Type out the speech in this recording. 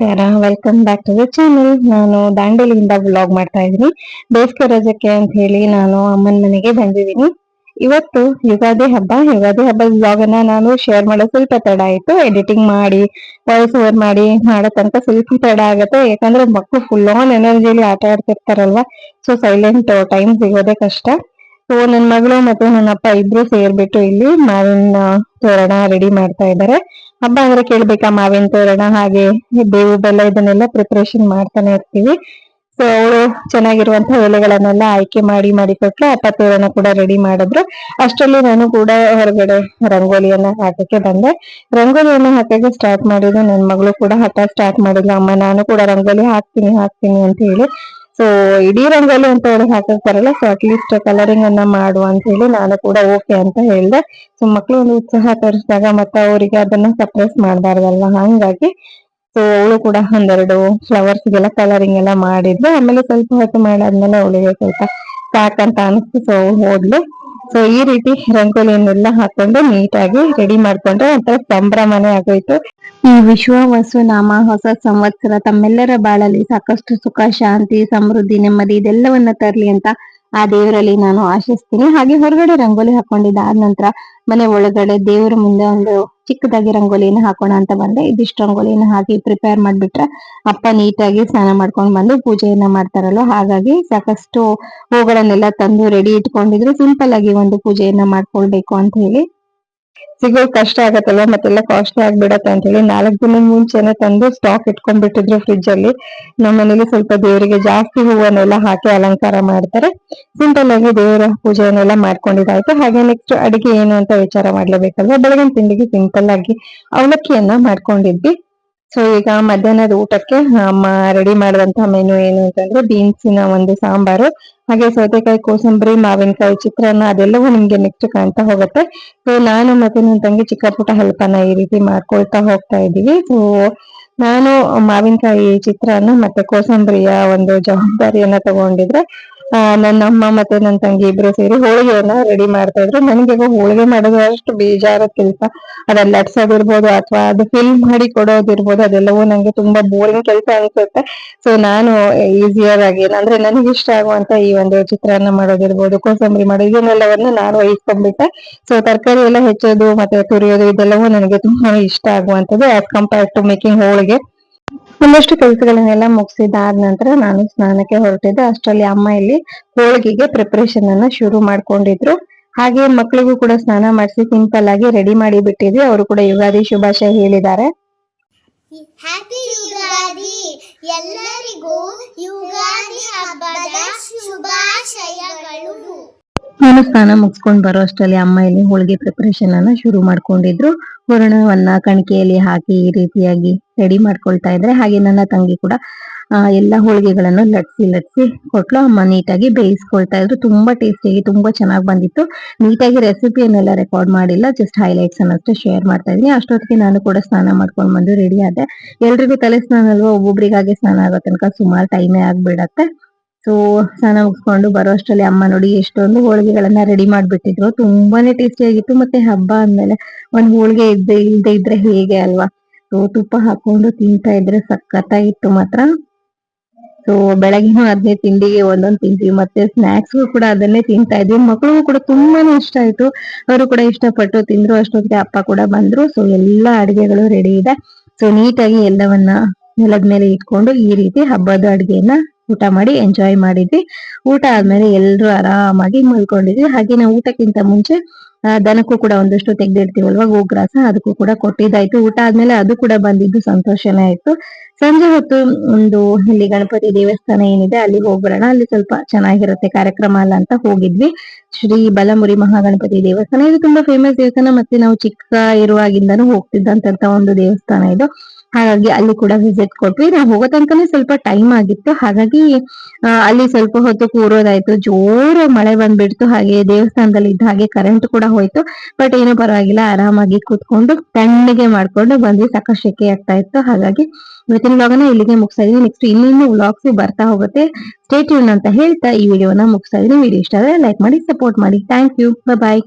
ನಮಸ್ಕಾರ welcome back to the channel ನಾನು ದಾಂಡೇಲಿಯಿಂದ ವ್ಲಾಗ್ ಮಾಡ್ತಾ ಇದ್ದೀನಿ. ಬೇಸಿಗೆ ರಜಕ್ಕೆ ಅಂತ ಹೇಳಿ ನಾನು ಅಮ್ಮನ ಮನೆಗೆ ಬಂದಿದ್ದೀನಿ. ಇವತ್ತು ಯುಗಾದಿ ಹಬ್ಬ. ಯುಗಾದಿ ಹಬ್ಬದ ವ್ಲಾಗ್ ಅನ್ನ ನಾನು ಶೇರ್ ಮಾಡೋ ಸ್ವಲ್ಪ ತಡ ಆಯ್ತು. ಎಡಿಟಿಂಗ್ ಮಾಡಿ ವಾಯ್ಸ್ ಓವರ್ ಮಾಡಿ ಮಾಡೋ ಸ್ವಲ್ಪ ತಡ ಆಗುತ್ತೆ. ಯಾಕಂದ್ರೆ ಮಕ್ಕಳು ಫುಲ್ ಆನ್ ಎನರ್ಜಿಲಿ ಆಟ ಆಡ್ತಿರ್ತಾರಲ್ವಾ? ಸೊ ಸೈಲೆಂಟ್ ಟೈಮ್ ಸಿಗೋದೇ ಕಷ್ಟ. ಸೊ ನನ್ನ ಮಗಳು ಮತ್ತೆ ನನ್ನ ಅಪ್ಪ ಇಬ್ರು ಸೇರ್ಬಿಟ್ಟು ಇಲ್ಲಿ ಮಾವಿನ ತೋರಣ ರೆಡಿ ಮಾಡ್ತಾ ಇದ್ದಾರೆ ಹಬ್ಬ ಅಂದ್ರೆ ಕೇಳ್ಬೇಕಾ ಮಾವಿನ ತೋರಣ ಹಾಗೆ ಬೇವು ಬೆಲ್ಲ ಇದನ್ನೆಲ್ಲ ಪ್ರಿಪರೇಷನ್ ಮಾಡ್ತಾನೆ ಇರ್ತೀವಿ. ಸೊ ಅವಳು ಚೆನ್ನಾಗಿರುವಂತಹ ಎಲೆಗಳನ್ನೆಲ್ಲ ಆಯ್ಕೆ ಮಾಡಿ ಮಾಡಿ ಕೊಟ್ಲು. ಅಪ್ಪ ತೋರಣ ಕೂಡ ರೆಡಿ ಮಾಡಿದ್ರು. ಅಷ್ಟರಲ್ಲಿ ನಾನು ಕೂಡ ಹೊರಗಡೆ ರಂಗೋಲಿಯನ್ನ ಹಾಕಕ್ಕೆ ಬಂದೆ. ರಂಗೋಲಿಯನ್ನ ಹಾಕಕ್ಕೆ ಸ್ಟಾರ್ಟ್ ಮಾಡಿದ್ರು ನನ್ನ ಮಗಳು ಕೂಡ ಹಠ ಸ್ಟಾರ್ಟ್ ಮಾಡಿದ್ಲು. ಅಮ್ಮ, ನಾನು ಕೂಡ ರಂಗೋಲಿ ಹಾಕ್ತೀನಿ ಹಾಕ್ತೀನಿ ಅಂತ ಹೇಳಿ ಸೊ ಇಡೀ ರಂಗೋಲಿ ಅಂತ ಹೇಳಿ ಹಾಕಿರ್ತಾರಲ್ಲ ಸೊ ಅಟ್ಲೀಸ್ಟ್ ಕಲರಿಂಗ್ ಅನ್ನ ಮಾಡು ಅಂತ ಹೇಳಿ ನಾನು ಕೂಡ ಓಕೆ ಅಂತ ಹೇಳಿದೆ. ಸೊ ಮಕ್ಳು ಒಂದು ಉತ್ಸಾಹ ತೋರಿಸಿದಾಗ ಮತ್ತೆ ಅವರಿಗೆ ಅದನ್ನ ಸಪ್ರೆಸ್ ಮಾಡಬಾರ್ದಲ್ವಾ? ಹಂಗಾಗಿ ಸೊ ಅವಳು ಕೂಡ ಒಂದೆರಡು ಫ್ಲವರ್ಸ್ ಗೆಲ್ಲ ಕಲರಿಂಗ್ ಎಲ್ಲ ಮಾಡಿದ್ಲು. ಆಮೇಲೆ ಸ್ವಲ್ಪ ಹೊತ್ತು ಮಾಡಾದ್ಮೇಲೆ ಅವಳಿಗೆ ಸ್ವಲ್ಪ ಸಾಕಂತ ಅನಿಸ್ತು. ಸೊ ಹೋದ್ಲು. ಸೊ ಈ ರೀತಿ ರಂಗೋಲಿಯನ್ನೆಲ್ಲ ಹಾಕೊಂಡು ನೀಟಾಗಿ ರೆಡಿ ಮಾಡ್ಕೊಂಡ್ರೆ ಒಂಥರ ಸಂಭ್ರಮನೆ ಆಗೋಯ್ತು. ಈ ವಿಶ್ವ ವಸು ನಾಮ ಹೊಸ ಸಂವತ್ಸರ ತಮ್ಮೆಲ್ಲರ ಬಾಳಲ್ಲಿ ಸಾಕಷ್ಟು ಸುಖ, ಶಾಂತಿ, ಸಮೃದ್ಧಿ, ನೆಮ್ಮದಿ ಇದೆಲ್ಲವನ್ನ ತರ್ಲಿ ಅಂತ ಆ ದೇವರಲ್ಲಿ ನಾನು ಆಶಿಸ್ತೀನಿ. ಹಾಗೆ ಹೊರಗಡೆ ರಂಗೋಲಿ ಹಾಕೊಂಡಿದ್ದಾದ ನಂತರ ಮನೆ ಒಳಗಡೆ ದೇವರ ಮುಂದೆ ಒಂದು ಚಿಕ್ಕದಾಗಿ ರಂಗೋಲಿನ ಹಾಕೋಣ ಅಂತ ಬಂದೆ. ಇದಿಷ್ಟು ರಂಗೋಲಿನ ಹಾಕಿ ಪ್ರಿಪೇರ್ ಮಾಡ್ಬಿಟ್ರೆ ಅಪ್ಪ ನೀಟಾಗಿ ಸ್ನಾನ ಮಾಡ್ಕೊಂಡು ಬಂದು ಪೂಜೆಯನ್ನ ಮಾಡ್ತಾರಲ್ಲ ಹಾಗಾಗಿ ಸಾಕಷ್ಟು ಹೂಗಳನ್ನೆಲ್ಲ ತಂದು ರೆಡಿ ಇಟ್ಕೊಂಡಿದ್ರು. ಸಿಂಪಲ್ ಆಗಿ ಒಂದು ಪೂಜೆಯನ್ನ ಮಾಡ್ಕೊಳ್ಬೇಕು ಅಂತ ಹೇಳಿ. ಸಿಗೋದು ಕಷ್ಟ ಆಗತ್ತಲ್ವ? ಮತ್ತೆಲ್ಲ ಕಾಸ್ಟ್ಲಿ ಆಗ್ಬಿಡತ್ತೆ ಅಂತ ಹೇಳಿ ನಾಲ್ಕು ದಿನ ಮುಂಚೆನೆ ತಂದು ಸ್ಟಾಕ್ ಇಟ್ಕೊಂಡ್ಬಿಟ್ಟಿದ್ರು ಫ್ರಿಡ್ಜ್ ಅಲ್ಲಿ. ನಮ್ಮ ಮನೇಲಿ ಸ್ವಲ್ಪ ದೇವರಿಗೆ ಜಾಸ್ತಿ ಹೂವನ್ನೆಲ್ಲ ಹಾಕಿ ಅಲಂಕಾರ ಮಾಡ್ತಾರೆ. ಸಿಂಪಲ್ ಆಗಿ ದೇವರ ಪೂಜೆಯನ್ನೆಲ್ಲ ಮಾಡ್ಕೊಂಡಿದ್ದಾಯ್ತು. ಹಾಗೆ ನೆಕ್ಸ್ಟ್ ಅಡಿಗೆ ಏನು ಅಂತ ವಿಚಾರ ಮಾಡ್ಲೇಬೇಕಲ್ವಾ? ಬೆಳಗಿನ ತಿಂಡಿಗೆ ಸಿಂಪಲ್ ಆಗಿ ಅವಲಕ್ಕಿಯನ್ನ ಮಾಡ್ಕೊಂಡಿದ್ವಿ. ಸೊ ಈಗ ಮಧ್ಯಾಹ್ನದ ಊಟಕ್ಕೆ ರೆಡಿ ಮಾಡಿದಂತಹ ಮೆನು ಏನು ಅಂತಂದ್ರೆ ಬೀನ್ಸಿನ ಒಂದು ಸಾಂಬಾರು, ಹಾಗೆ ಸೌತೆಕಾಯಿ, ಕೋಸಂಬರಿ, ಮಾವಿನಕಾಯಿ, ಚಿತ್ರಾನ್ನ ಅದೆಲ್ಲವೂ ನಿಮ್ಗೆ ನೆಕ್ಸ್ಟ್ ಕಾಣ್ತಾ ಹೋಗುತ್ತೆ. ಸೊ ನಾನು ಮತ್ತೆ ನನ್ನ ತಂಗಿ ಚಿಕ್ಕ ಪುಟ್ಟ ಹೆಲ್ಪನ್ನ ಈ ರೀತಿ ಮಾಡ್ಕೊಳ್ತಾ ಹೋಗ್ತಾ ಇದ್ದೀವಿ. ಸೊ ನಾನು ಮಾವಿನಕಾಯಿ, ಚಿತ್ರಾನ್ನ ಮತ್ತೆ ಕೋಸಂಬರಿಯ ಒಂದು ಜವಾಬ್ದಾರಿಯನ್ನ ತಗೊಂಡಿದ್ರೆ ನನ್ನ ಅಮ್ಮ ಮತ್ತೆ ನನ್ನ ತಂಗಿ ಇಬ್ರು ಸೇರಿ ಹೋಳಿಗೆಯನ್ನ ರೆಡಿ ಮಾಡ್ತಾ ಇದ್ರು. ನನಗೆ ಹೋಳಿಗೆ ಮಾಡೋದು ಅಷ್ಟು ಬೇಜಾರ, ಕೆಲಸ ಅದನ್ನ ಲಟ್ಸೋದಿರ್ಬೋದು ಅಥವಾ ಅದು ಫಿಲ್ ಮಾಡಿ ಕೊಡೋದಿರ್ಬೋದು ಅದೆಲ್ಲವೂ ನಂಗೆ ತುಂಬಾ ಬೋರಿಂಗ್ ಕೆಲಸ ಅನ್ಸುತ್ತೆ. ಸೊ ನಾನು ಈಸಿಯರ್ ಆಗಿ ಅಂದ್ರೆ ನನಗೆ ಇಷ್ಟ ಆಗುವಂತ ಈ ಒಂದು ಚಿತ್ರಾನ್ನ ಮಾಡೋದಿರ್ಬೋದು ಕೋಸಂಬರಿ ಮಾಡೋದು ಇದನ್ನೆಲ್ಲವನ್ನು ನಾನು ವಹಿಸ್ಕೊಂಡ್ಬಿಟ್ಟೆ. ಸೊ ತರಕಾರಿ ಎಲ್ಲ ಹೆಚ್ಚೋದು ಮತ್ತೆ ತುರಿಯೋದು ಇದೆಲ್ಲವೂ ನನಗೆ ತುಂಬಾ ಇಷ್ಟ ಆಗುವಂತದ್ದು ಆಸ್ ಕಂಪೇರ್ ಟು ಮೇಕಿಂಗ್ ಹೋಳಿಗೆ. ಒಂದಷ್ಟು ಕೆಲಸಗಳನ್ನೆಲ್ಲ ಮುಗಿಸಿದಾದ ನಂತರ ನಾನು ಸ್ನಾನಕ್ಕೆ ಹೊರಟಿದ್ದೆ. ಅಷ್ಟರಲ್ಲಿ ಅಮ್ಮ ಇಲ್ಲಿ ಹೋಳಿಗೆಗೆ ಪ್ರಿಪರೇಷನ್ ಅನ್ನ ಶುರು ಮಾಡ್ಕೊಂಡಿದ್ರು. ಹಾಗೆ ಮಕ್ಕಳಿಗೂ ಕೂಡ ಸ್ನಾನ ಮಾಡಿಸಿ ಸಿಂಪಲ್ ಆಗಿ ರೆಡಿ ಮಾಡಿ ಬಿಟ್ಟಿದ್ವಿ. ಅವರು ಕೂಡ ಯುಗಾದಿ ಶುಭಾಶಯ ಹೇಳಿದ್ದಾರೆ. ಎಲ್ಲರಿಗೂ ಯುಗಾದಿ ಹಬ್ಬದ ಶುಭಾಶಯಗಳು. ನಾನು ಸ್ನಾನ ಮುಗಿಸ್ಕೊಂಡು ಬರೋ ಅಷ್ಟರಲ್ಲಿ ಅಮ್ಮ ಇಲ್ಲಿ ಹೋಳಿಗೆ ಪ್ರಿಪರೇಷನ್ ಅನ್ನ ಶುರು ಮಾಡ್ಕೊಂಡಿದ್ರು. ಹೂರಣವನ್ನ ಕಣಿಕೆಯಲ್ಲಿ ಹಾಕಿ ಈ ರೀತಿಯಾಗಿ ರೆಡಿ ಮಾಡ್ಕೊಳ್ತಾ ಇದ್ರೆ, ಹಾಗೆ ನನ್ನ ತಂಗಿ ಕೂಡ ಎಲ್ಲ ಹೋಳಿಗೆಗಳನ್ನು ಲಟ್ಸಿ ಲಟ್ಸಿ ಕೊಟ್ಲು. ಅಮ್ಮ ನೀಟಾಗಿ ಬೇಯಿಸ್ಕೊಳ್ತಾ ಇದ್ರು. ತುಂಬಾ ಟೇಸ್ಟಿಯಾಗಿ ತುಂಬಾ ಚೆನ್ನಾಗಿ ಬಂದಿತ್ತು. ನೀಟಾಗಿ ರೆಸಿಪಿಯನ್ನೆಲ್ಲ ರೆಕಾರ್ಡ್ ಮಾಡಿಲ್ಲ. ಜಸ್ಟ್ ಹೈಲೈಟ್ಸ್ ಅನ್ನಷ್ಟೇ ಶೇರ್ ಮಾಡ್ತಾ ಇದೀನಿ ಅಷ್ಟೊತ್ತಿಗೆ ನಾನು ಕೂಡ ಸ್ನಾನ ಮಾಡ್ಕೊಂಡು ಬಂದು ರೆಡಿ ಆದೆ. ಎಲ್ರಿಗೂ ತಲೆ ಸ್ನಾನ ಅಲ್ವಾ? ಒಬ್ಬೊಬ್ರಿಗಾಗಿ ಸ್ನಾನ ಆಗೋ ತನಕ ಸುಮಾರು ಟೈಮೇ ಆಗ್ಬಿಡತ್ತೆ. ಸೊ ಸ್ನಾನ ಮುಗಿಸ್ಕೊಂಡು ಬರೋ ಅಷ್ಟರಲ್ಲಿ ಅಮ್ಮ ನೋಡಿ ಎಷ್ಟೊಂದು ಹೋಳಿಗೆಗಳನ್ನ ರೆಡಿ ಮಾಡ್ಬಿಟ್ಟಿದ್ರು. ತುಂಬಾನೇ ಟೇಸ್ಟಿ ಆಗಿತ್ತು. ಮತ್ತೆ ಹಬ್ಬ ಅಂದ್ಮೇಲೆ ಒಂದ್ ಹೋಳಿಗೆ ಇದ್ದ ಇಲ್ದೇ ಇದ್ರೆ ಹೇಗೆ ಅಲ್ವಾ? ಸೊ ತುಪ್ಪ ಹಾಕೊಂಡು ತಿಂತಾ ಇದ್ರೆ ಸಖತ್ತಾಗಿತ್ತು ಮಾತ್ರ. ಸೊ ಬೆಳಗಿನ ಅದನ್ನೇ ತಿಂಡಿಗೆ ಒಂದೊಂದ್ ತಿಂತೀವಿ. ಮತ್ತೆ ಸ್ನಾಕ್ಸ್ ಕೂಡ ಅದನ್ನೇ ತಿಂತಾ ಇದ್ವಿ. ಮಕ್ಕಳಿಗೂ ಕೂಡ ತುಂಬಾನೇ ಇಷ್ಟ ಆಯ್ತು. ಅವರು ಕೂಡ ಇಷ್ಟಪಟ್ಟು ತಿಂದ್ರು. ಅಷ್ಟೊತ್ತಿಗೆ ಅಪ್ಪ ಕೂಡ ಬಂದ್ರು. ಸೊ ಎಲ್ಲಾ ಅಡಿಗೆಗಳು ರೆಡಿ ಇದೆ. ಸೊ ನೀಟಾಗಿ ಎಲ್ಲವನ್ನ ನೆಲದ ಮೇಲೆ ಇಟ್ಕೊಂಡು ಈ ರೀತಿ ಹಬ್ಬದ ಅಡಿಗೆಯನ್ನ ಊಟ ಮಾಡಿ ಎಂಜಾಯ್ ಮಾಡಿದ್ವಿ. ಊಟ ಆದ್ಮೇಲೆ ಎಲ್ರು ಆರಾಮಾಗಿ ಮಲ್ಕೊಂಡಿದ್ವಿ. ಹಾಗೆ ನಾವು ಊಟಕ್ಕಿಂತ ಮುಂಚೆ ದನಕ್ಕೂ ಕೂಡ ಒಂದಷ್ಟು ತೆಗ್ದಿಡ್ತೀವಲ್ವಾ, ಗೋಗ್ರಾಸ, ಅದಕ್ಕೂ ಕೂಡ ಕೊಟ್ಟಿದ್ದಾಯ್ತು. ಊಟ ಆದ್ಮೇಲೆ ಅದು ಕೂಡ ಬಂದಿದ್ದು ಸಂತೋಷನೇ ಆಯ್ತು. ಸಂಜೆ ಹೊತ್ತು ಒಂದು ಇಲ್ಲಿ ಗಣಪತಿ ದೇವಸ್ಥಾನ ಏನಿದೆ, ಅಲ್ಲಿ ಹೋಗ್ಬರೋಣ. ಅಲ್ಲಿ ಸ್ವಲ್ಪ ಚೆನ್ನಾಗಿರುತ್ತೆ ಕಾರ್ಯಕ್ರಮ ಅಲ್ಲ ಅಂತ ಹೋಗಿದ್ವಿ. ಶ್ರೀ ಬಲಮುರಿ ಮಹಾಗಣಪತಿ ದೇವಸ್ಥಾನ. ಇದು ತುಂಬಾ ಫೇಮಸ್ ದೇವಸ್ಥಾನ. ಮತ್ತೆ ನಾವು ಚಿಕ್ಕ ಇರುವಾಗಿಂದನೂ ಹೋಗ್ತಿದ್ದಂತ ಒಂದು ದೇವಸ್ಥಾನ ಇದು. ಹಾಗಾಗಿ ಅಲ್ಲಿ ಕೂಡ ವಿಸಿಟ್ ಕೊಟ್ವಿ. ನಾವು ಹೋಗೋ ತನಕನೇ ಸ್ವಲ್ಪ ಟೈಮ್ ಆಗಿತ್ತು. ಹಾಗಾಗಿ ಅಲ್ಲಿ ಸ್ವಲ್ಪ ಹೊತ್ತು ಕೂರೋದಾಯ್ತು. ಜೋರು ಮಳೆ ಬಂದ್ಬಿಡ್ತು. ಹಾಗೆ ದೇವಸ್ಥಾನದಲ್ಲಿ ಇದ್ದ ಹಾಗೆ ಕರೆಂಟ್ ಕೂಡ ಹೋಯ್ತು. ಬಟ್ ಏನು ಪರವಾಗಿಲ್ಲ. ಆರಾಮಾಗಿ ಕೂತ್ಕೊಂಡು ತಣ್ಣಗೆ ಮಾಡ್ಕೊಂಡು ಬಂದ್ವಿ. ಸಾಕಷ್ಟು ಶೆಕೆ ಆಗ್ತಾ ಇತ್ತು. ಹಾಗಾಗಿ ಇವತ್ತಿನ ಇಲ್ಲಿಗೆ ಮುಗಿಸ್ತಾ ಇದೀನಿ ನೆಕ್ಸ್ಟ್ ಇನ್ನಿನ್ನು ವ್ಲಾಗ್ಸ್ ಬರ್ತಾ ಹೋಗುತ್ತೆ. ಸ್ಟೇ ಟ್ಯೂನ್ ಅಂತ ಹೇಳ್ತಾ ಈ ವಿಡಿಯೋನ ಮುಗಿಸ್ತಾ ಇದೀನಿ ವಿಡಿಯೋ ಇಷ್ಟ ಆದ್ರೆ ಲೈಕ್ ಮಾಡಿ ಸಪೋರ್ಟ್ ಮಾಡಿ. Thank you bye